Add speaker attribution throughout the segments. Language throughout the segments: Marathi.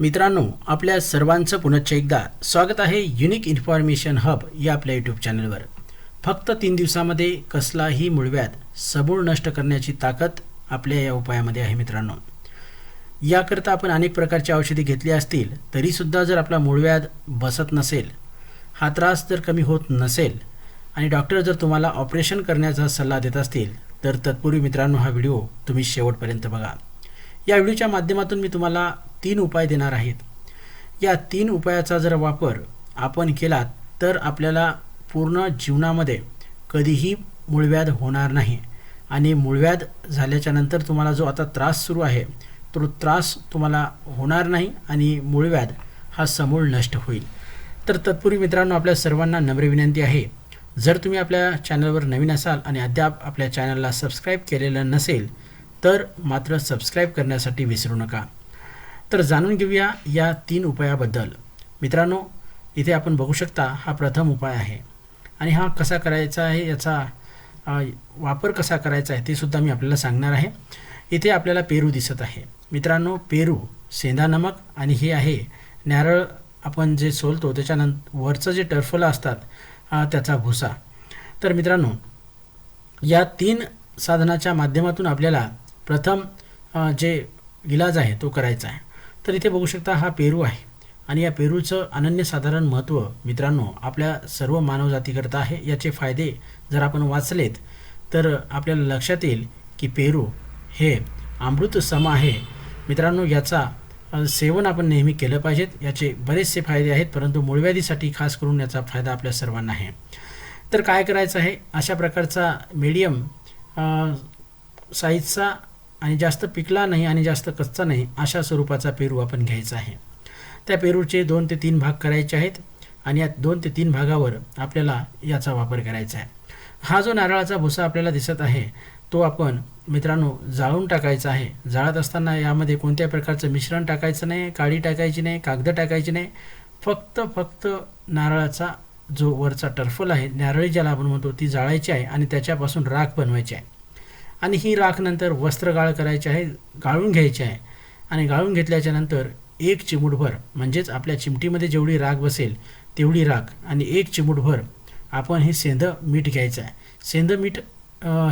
Speaker 1: मित्रांनो आपल्या सर्वांचं पुनश्च एकदा स्वागत आहे युनिक इन्फॉर्मेशन हब या आपल्या यूट्यूब चॅनलवर फक्त तीन दिवसामध्ये कसलाही मूळव्याध सबूळ नष्ट करण्याची ताकद आपल्या या उपायामध्ये आहे मित्रांनो. याकरता आपण अनेक प्रकारची औषधी घेतली असतील तरीसुद्धा जर आपला मूळव्याध बसत नसेल हा त्रास जर कमी होत नसेल आणि डॉक्टर जर तुम्हाला ऑपरेशन करण्याचा सल्ला देत असतील तर तत्पूर्वी मित्रांनो हा व्हिडिओ तुम्ही शेवटपर्यंत बघा. या व्हिडिओच्या माध्यमातून मी तुम्हाला तीन उपाय देणार आहेत. या तीन उपायाचा जर वापर आपण केला तर आपल्याला पूर्ण जीवनामध्ये कधीही मूळव्याध होणार नाही. आणि मूळव्याध झाल्याच्यानंतर तुम्हाला जो आता त्रास सुरू आहे तो त्रास तुम्हाला होणार नाही आणि मूळव्याध हा समूळ नष्ट होईल. तर तत्पूर्वी मित्रांनो आपल्या सर्वांना नम्र विनंती आहे जर तुम्ही आपल्या चॅनलवर नवीन असाल आणि अद्याप आपल्या चॅनलला सबस्क्राईब केलेलं नसेल तर मात्र सबस्क्राईब करण्यासाठी विसरू नका. तर जाणून घेऊया या तीन उपायाबद्दल. मित्रांनो इथे आपण बघू शकता हा प्रथम उपाय आहे. आणि हा कसा करायचा आहे याचा वापर कसा करायचा आहे ते सुद्धा मी आपल्याला सांगणार आहे. इथे आपल्याला पेरू दिसत आहे. मित्रांनो पेरू सेंधा नमक आणि हे आहे नारळ. आपण जे सोलतो त्याच्यानंतर वरचं जे टर्फला असतात त्याचा भुसा. तर मित्रांनो या तीन साधनाच्या माध्यमातून आपल्याला प्रथम जे इलाज आहे तो करायचा आहे. तर इथे बघू शकता हा पेरू आहे. आणि या पेरूचं अनन्यसाधारण महत्त्व मित्रांनो आपल्या सर्व मानवजातीकरता आहे. याचे फायदे जर आपण वाचलेत तर आपल्याला लक्षात येईल की पेरू हे अमृत सम आहे. मित्रांनो याचा सेवन आपण नेहमी केलं पाहिजेत. याचे बरेचसे फायदे आहेत परंतु मूळव्याधीसाठी खास करून याचा फायदा आपल्या सर्वांना आहे. तर काय करायचं आहे? अशा प्रकारचा मीडियम साईजचा आणि जास्त पिकला नाही आणि जास्त कच्चा नाही अशा स्वरूपाचा पेरू आपण घ्यायचा आहे. त्या पेरूचे दोन ते तीन भाग करायचे आहेत आणि या दोन ते तीन भागावर आपल्याला याचा वापर करायचा आहे. हा जो नारळाचा भुसा आपल्याला दिसत आहे तो आपण मित्रांनो जाळून टाकायचा आहे. जाळत असताना यामध्ये कोणत्या प्रकारचं मिश्रण टाकायचं नाही काळी टाकायची नाही कागद टाकायची नाही. फक्त फक्त नारळाचा जो वरचा टर्फल आहे नारळी ज्याला आपण म्हणतो ती जाळायची आहे आणि त्याच्यापासून राख बनवायची आहे. आणि ही राख नंतर वस्त्र गाळ करायची आहे गाळून घ्यायची आहे. आणि गाळून घेतल्याच्या नंतर एक चिमूटभर म्हणजेच आपल्या चिमटीमध्ये जेवढी राख बसेल तेवढी राख आणि एक चिमूटभर आपण हे सेंधं मीठ घ्यायचं आहे. सेंधं मीठ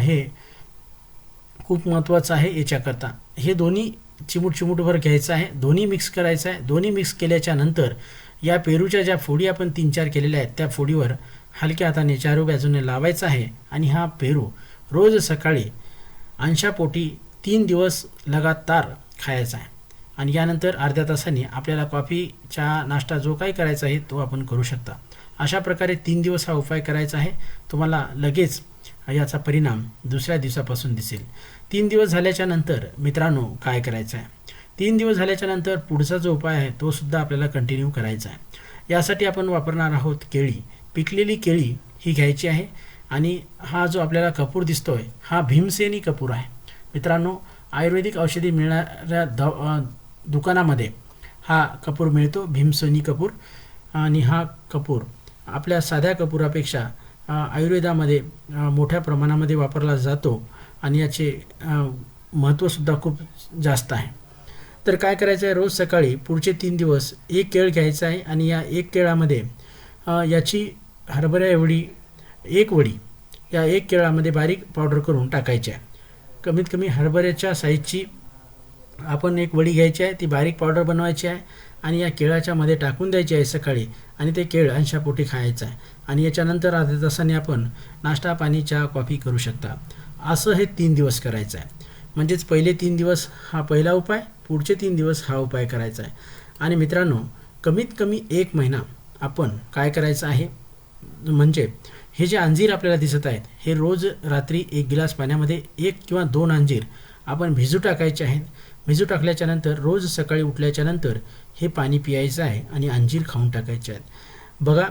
Speaker 1: हे खूप महत्त्वाचं आहे याच्याकरता. हे दोन्ही चिमूट चिमूटभर घ्यायचं आहे दोन्ही मिक्स करायचं आहे. दोन्ही मिक्स केल्याच्यानंतर या पेरूच्या ज्या फोडी आपण तीन चार केलेल्या आहेत त्या फोडीवर हलक्या हाताने चारू बाजूने लावायचा आहे. आणि हा पेरू रोज सकाळी अंशापोटी तीन दिवस लगातार खायचा आहे. आणि यानंतर अर्ध्या तासाने आपल्याला कॉफी चहा नाश्ता जो काही करायचा आहे तो आपण करू शकता. अशा प्रकारे तीन दिवस हा उपाय करायचा आहे. तुम्हाला लगेच याचा परिणाम दुसऱ्या दिवसापासून दिसेल. तीन दिवस झाल्याच्यानंतर मित्रांनो काय करायचं आहे? तीन दिवस झाल्याच्यानंतर पुढचा जो उपाय आहे तो सुद्धा आपल्याला कंटिन्यू करायचा आहे. यासाठी आपण वापरणार आहोत केळी. पिकलेली केळी ही घ्यायची आहे. आणि हा जो आपल्याला कपूर दिसतोय हा भीमसेनी कपूर आहे. मित्रांनो आयुर्वेदिक औषधी मिळणाऱ्या द दुकानामध्ये हा कपूर मिळतो भीमसेनी कपूर. आणि हा कपूर आपल्या साध्या कपूरापेक्षा आयुर्वेदामध्ये मोठ्या प्रमाणामध्ये वापरला जातो. आणि याचे महत्त्वसुद्धा खूप जास्त आहे. तर काय करायचं आहे रोज सकाळी पुढचे तीन दिवस एक केळ घ्यायचा आहे. आणि या एक केळामध्ये याची हरभऱ्या एवढी एक वडी या एक केळामध्ये बारीक पावडर करून टाकायची आहे कमीत कमी हरभऱ्याच्या साईजची आपण एक वडी घ्यायची आहे ती बारीक पावडर बनवायची आहे आणि या केळाच्या मध्ये टाकून द्यायची आहे सकाळी आणि ते केळ अंशापोटी खायचं आहे. आणि याच्यानंतर अर्ध्या तासाने आपण नाश्ता पाणी चहा कॉफी करू शकता. असं हे तीन दिवस करायचं आहे. म्हणजेच पहिले तीन दिवस हा पहिला उपाय पुढचे तीन दिवस हा उपाय करायचा आहे. आणि मित्रांनो कमीत कमी एक महिना आपण काय करायचं आहे? म्हणजे हे जे अंजीर आपल्याला दिसत आहेत हे रोज रात्री एक गिलास पाण्यामध्ये एक किंवा दोन अंजीर आपण भिजू टाकायचे आहेत. भिजू टाकल्याच्यानंतर रोज सकाळी उठल्याच्यानंतर हे पाणी पियायचं आहे आणि अंजीर खाऊन टाकायचे आहेत. बघा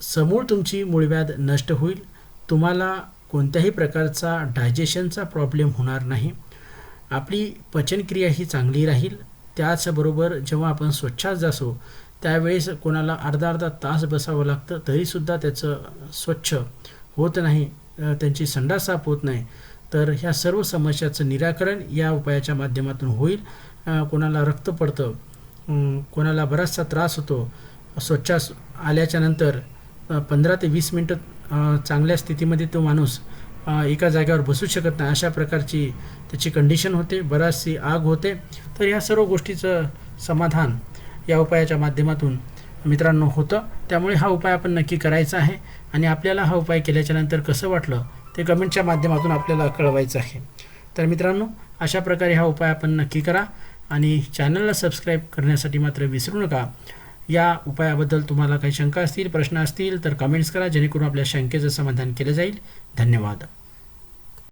Speaker 1: समूळ तुमची मूळव्याध नष्ट होईल. तुम्हाला कोणत्याही प्रकारचा डायजेशनचा प्रॉब्लेम होणार नाही. आपली पचनक्रिया ही चांगली राहील. त्याचबरोबर जेव्हा आपण स्वच्छाच जासो त्यावेळेस कोणाला अर्धा अर्धा तास बसावं लागतं तरीसुद्धा त्याचं स्वच्छ होत नाही त्यांची संडास साफ होत नाही. तर ह्या सर्व समस्याचं निराकरण या उपायाच्या माध्यमातून होईल. कोणाला रक्त पडतं कोणाला बराचसा त्रास होतो स्वच्छास आल्याच्यानंतर पंधरा ते वीस मिनटं चांगल्या स्थितीमध्ये तो माणूस एका जागेवर बसू शकत नाही. अशा प्रकारची त्याची कंडिशन होते बराचशी आग होते. तर ह्या सर्व गोष्टीचं समाधान या उपायाच्या माध्यमातून मित्रांनो होतं. त्यामुळे हा उपाय आपण नक्की करायचा आहे. आणि आपल्याला हा उपाय केल्याच्यानंतर कसं वाटलं ते कमेंटच्या माध्यमातून आपल्याला कळवायचं आहे. तर मित्रांनो अशा प्रकारे हा उपाय आपण नक्की करा. आणि चॅनलला सबस्क्राईब करण्यासाठी मात्र विसरू नका. या उपायाबद्दल तुम्हाला काही शंका असतील प्रश्न असतील तर कमेंट्स करा. जेणेकरून आपल्या शंकेचं समाधान केलं जाईल. धन्यवाद.